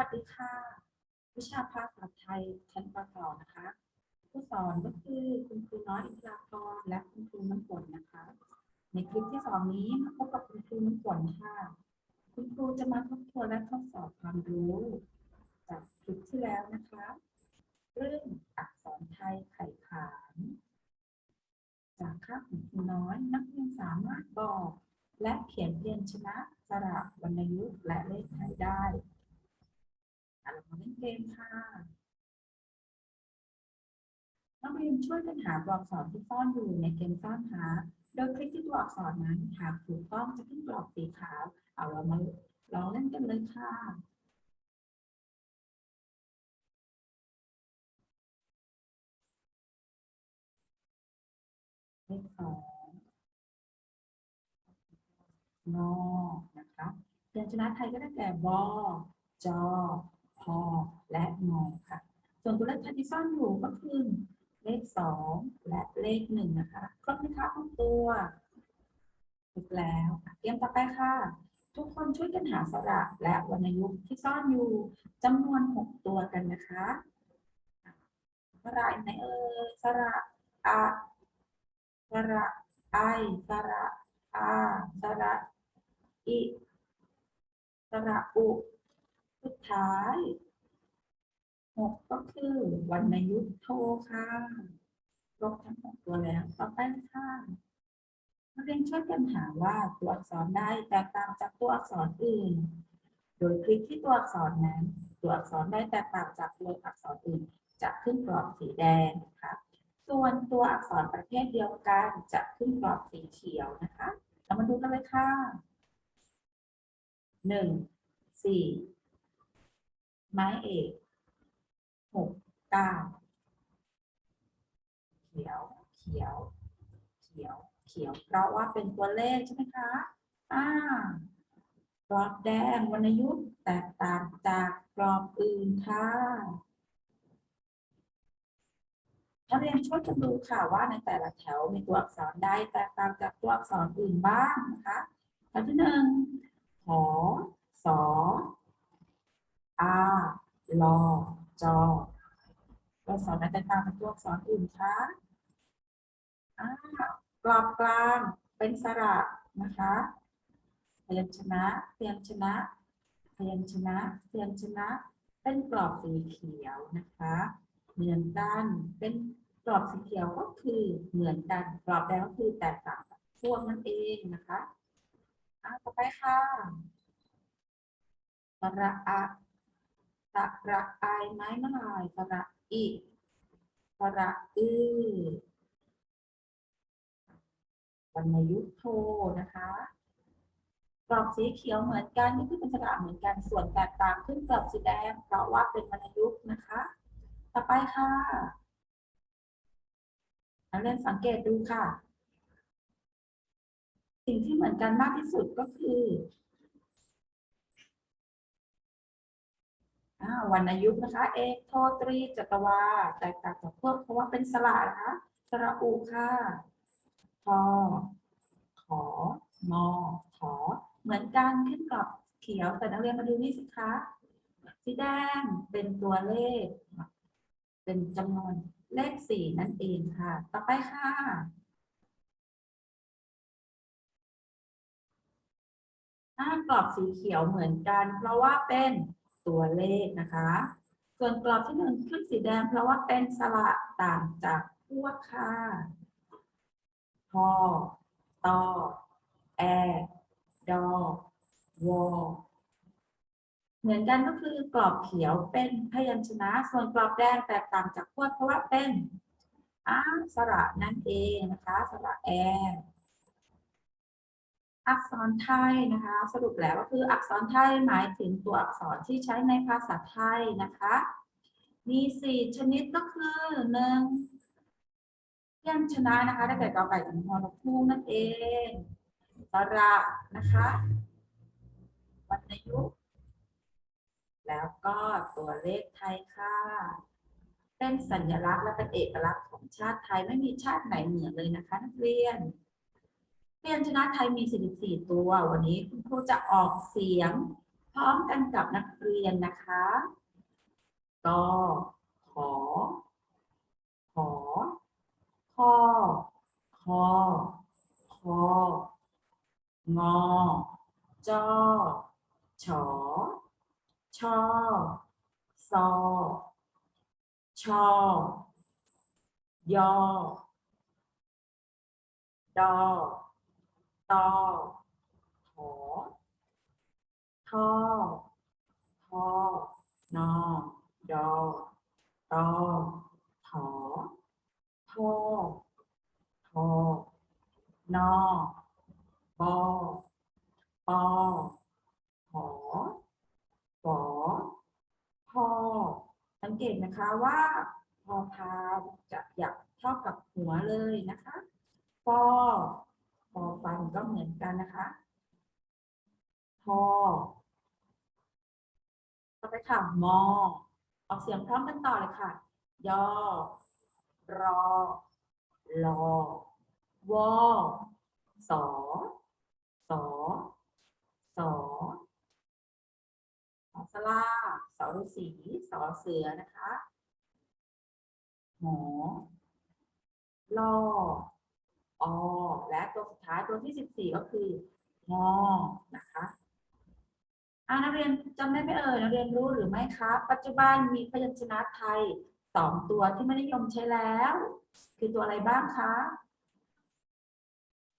วัสดีค่ะ วิชาภาษาไทยชั้นป .2 นะคะ ผู้สอนก็คือคุณครูน้อยอินทราพรและคุณครูน้ำฝนนะคะ ในคลิปที่สองนี้มาพบกับคุณครูน้ำฝนค่ะ คุณครูจะมาทบทวนและทดสอบความรู้ จากคลิปที่แล้วนะคะ เรื่องอักษรไทยไข่ขาน จากค่าของครูน้อยนักเรียนสามารถบอก และเขียนเรียนชนะสระวรรณยุกต์และเลขไทยได้ อะเรามาเล่นเกมค่ะนักเรียนช่วยกันหาตัวอักษรที่ซ่อนอยู่ในเกมซ่อนหา โดยคลิกที่ตัวอักษรนั้นหากถูกต้องจะขึ้นกรอบสีขาว เอาเรามาลองเล่นกันเลยค่ะเลขสองนอนะคะพยัญชนะไทยก็ได้แก่บอจอ พอและงอค่ะ ส่วนตัวเลขที่ซ่อนอยู่ก็คือเลขสองและเลขหนึ่งนะคะครบไหมคะทุกตัวถูกแล้วเตรียมต่อไปค่ะ ทุกคนช่วยกันหาสระและวรรณยุกต์ที่ซ่อนอยู่จำนวนหกตัวกันนะคะอะสระไหนเอ่ยสระอะสระไอสระอาสระอิสระอุ สุดท้ายหกก็คือวรรณยุกต์โทค่ะครบทั้งหกตัวแล้วต่อไปค่ะนักเรียนช่วยกันหาว่าตัวอักษรใดแตกต่างจากตัวอักษรอื่น โดยคลิกที่ตัวอักษรนั้น ตัวอักษรใดแตกต่างจากตัวอักษรอื่นจะขึ้นกรอบสีแดงนะคะ ส่วนตัวอักษรประเภทเดียวกันจะขึ้นกรอบสีเขียวนะคะ เรามาดูกันเลยค่ะหนึ่งสี่ ไม้เอกหกเก้าเขียวเขียว เขียวเขียว เพราะว่าเป็นตัวเลขใช่ไหมคะอ่ากรอบแดงวรรณยุกต์แตกต่างจากกรอบอื่นค่ะนักเรียนช่วยกันดูค่ะว่าในแต่ละแถวมีตัวอักษรใดแตกต่างจากตัวอักษรอื่นบ้างนะคะแถวที่หนึ่งหอสอ อาลอจอตัวอักรใดแตกต่างจากตัวอักษรอื่นคะอากรอบกลางเป็นสระนะคะพยัญชนะพยัญชนะพยัญชนะพยัญชนะ เป็นกรอบสีเขียวนะคะเหมือนกันเป็นกรอบสีเขียวก็คือเหมือนกันกรอบแดงก็คือแตกต่างพวกนั่นเองนะคะอะต่อไปค่ะระอะ สระไอไม้มะลายสระอิสระอือวรรณยุกโทนะคะกรอบสีเขียวเหมือนกันนี่คือเป็นสระเหมือนกันส่วนแตกต่างขึ้นกรอบสีแดงเพราะว่าเป็นวรรณยุกต์นะคะ ต่อไปค่ะนักเรียนสังเกตดูค่ะ สิ่งที่เหมือนกันมากที่สุดก็คืออ่า วรรณยุกต์นะคะ เอกโทตรีจัตวา แตกต่างจากพวกเพราะว่าเป็นสระนะคะสระอูค่ะพอขอมอขอ เหมือนกันขึ้นกรอบเขียวแต่นักเรียนมาดูนี่สิคะสีแดงเป็นตัวเลข เป็นจำนวนเลขสี่นั่นเองค่ะ ต่อไปค่ะหน้ากรอบสีเขียวเหมือนกัน เพราะว่าเป็น ตัวเลขนะคะ ส่วนกรอบที่หนึ่งขึ้นสีแดง เพราะว่าเป็นสระต่างจากพวกค่ะพอตอแอดอวอเหมือนกันก็คือกรอบเขียวเป็นพยัญชนะ ส่วนกรอบแดงแตกต่างจากพวกเพราะว่าเป็นอาสระนั่นเองนะคะ สระแอ อักษรไทยนะคะ สรุปแล้วก็คืออักษรไทยหมายถึงตัวอักษรที่ใช้ในภาษาไทยนะคะ มีสี่ชนิดก็คือหนึ่งพยัญชนะนะคะได้แก่กอไก่ถึงฮอนกฮูกนั่นเองสระนะคะวรรณยุกต์แล้วก็ตัวเลขไทยค่ะ เป็นสัญลักษณ์และเป็นเอกลักษณ์ของชาติไทยไม่มีชาติไหนเหมือนเลยนะคะนักเรียน พยัญชนะไทยมี 44 ตัว วันนี้คุณครูจะออกเสียง พร้อมกันกับนักเรียนนะคะกขอ ขอคอคอคองอจอฉอชอซอชอยอดอ ตอหอทอทอนอดอตอถอทอทอนอบอปอหอฝอพอสังเกตนะคะว่าพอพาจะหยักเท่ากับหัวเลยนะคะฟอ ฟันก็เหมือนกันนะคะพอต่อไปค่ะมอออกเสียงพร้อมกันต่อเลยค่ะ ยอ รอ ลอ วอ สอ สอ สอสอสลาสอฤาษีสอเสือนะคะ หมอ ลอ อ และตัวสุดท้ายตัวที่สิบสี่ก็คืองอนะคะอ่านักเรียนจำได้ไหมเอ่ยนักเรียนรู้หรือไม่คะปัจจุบันมีพยัญชนะไทยสองตัวที่ไม่นิยมใช้แล้ว คือตัวอะไรบ้างคะ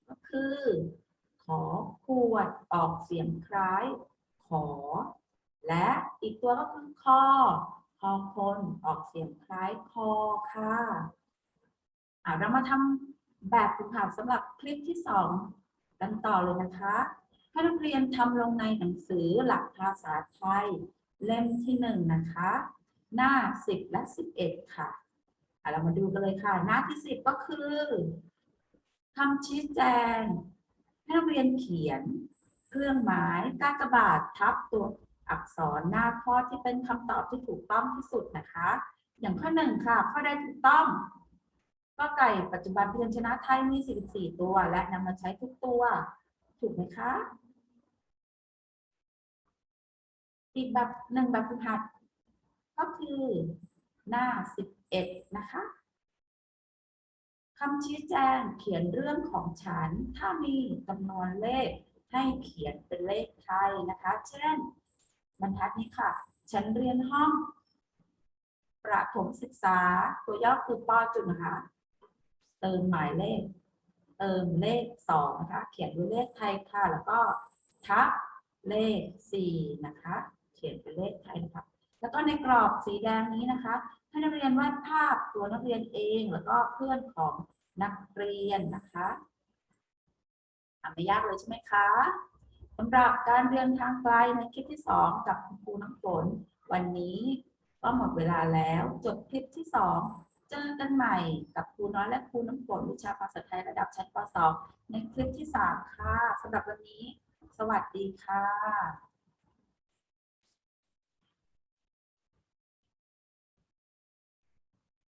ก็คือ ขอขวดออกเสียงคล้าย ขอ และอีกตัวก็คือคอคอคนออกเสียงคล้ายคอค่ะอะเรามาทำ แบบฝึกหัดสำหรับคลิปที่สองกันต่อเลยนะคะ ให้นักเรียนทำลงในหนังสือหลักภาษาไทย เล่มที่หนึ่งนะคะ หน้าสิบและสิบเอ็ดค่ะอะเรามาดูกันเลยค่ะ หน้าที่สิบก็คือคำชี้แจง ให้นักเรียนเขียน เครื่องหมายกากบาททับตัวอักษรหน้าข้อที่เป็นคำตอบที่ถูกต้องที่สุดนะคะ อย่างข้อหนึ่งค่ะ ข้อใดถูกต้อง ก็ไก่ปัจจุบันพยัญชนะไทยมี 44 ตัว และนำมาใช้ทุกตัว ถูกไหมคะ อีกแบบหนึ่งแบบฝึกหัด ก็คือหน้า 11 นะคะคำชี้แจงเขียนเรื่องของฉัน ถ้ามีจำนวนเลขให้เขียนเป็นเลขไทยนะคะ เช่น บรรทัดนี้ค่ะ ฉันเรียนห้องประถมศึกษาตัวย่อคือปอจุดนะคะ เติมหมายเลข เติมเลขสองนะคะ เขียนด้วยเลขไทยค่ะ แล้วก็ทับเลขสี่นะคะ เขียนเป็นเลขไทยนะคะแล้วก็ในกรอบสีแดงนี้นะคะ ให้นักเรียนวาดภาพตัวนักเรียนเอง แล้วก็เพื่อนของนักเรียนนะคะทำไม่ยากเลยใช่ไหมคะสำหรับการเรียนทางไกลในคลิปที่สองกับคุณครูน้ำฝน วันนี้ก็หมดเวลาแล้ว จบคลิปที่สอง จอกันใหม่กับครูน้อยและครูน้ำฝนวิชาภาษาไทยระดับชั้นป .2 ในคลิปที่สามค่ะสำหรับวันนี้ สวัสดีค่ะ